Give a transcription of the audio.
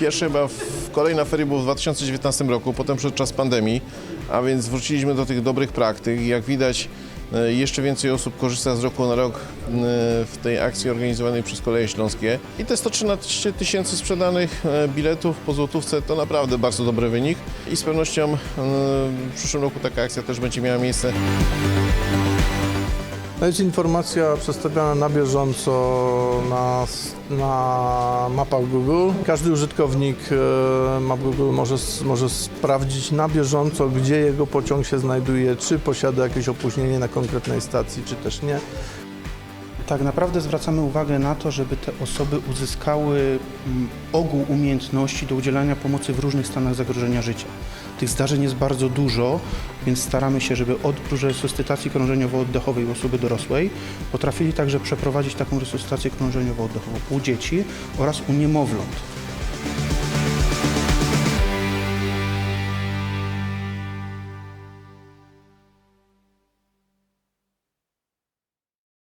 Pierwszy chyba w kolej na ferie był w 2019 roku, potem przed czas pandemii, a więc wróciliśmy do tych dobrych praktyk. Jak widać, e, jeszcze więcej osób korzysta z roku na rok e, w tej akcji organizowanej przez Koleje Śląskie. I te 113 tysięcy sprzedanych e, biletów po złotówce to naprawdę bardzo dobry wynik i z pewnością w przyszłym roku taka akcja też będzie miała miejsce. To jest informacja przedstawiana na bieżąco na, na mapach Google. Każdy użytkownik e, map Google może, może sprawdzić na bieżąco, gdzie jego pociąg się znajduje, czy posiada jakieś opóźnienie na konkretnej stacji, czy też nie. Tak naprawdę zwracamy uwagę na to, żeby te osoby uzyskały mm, ogół umiejętności do udzielania pomocy w różnych stanach zagrożenia życia. Tych zdarzeń jest bardzo dużo, więc staramy się, żeby oprócz resuscytacji krążeniowo-oddechowej u osoby dorosłej potrafili także przeprowadzić taką resuscytację krążeniowo-oddechową u dzieci oraz u niemowląt.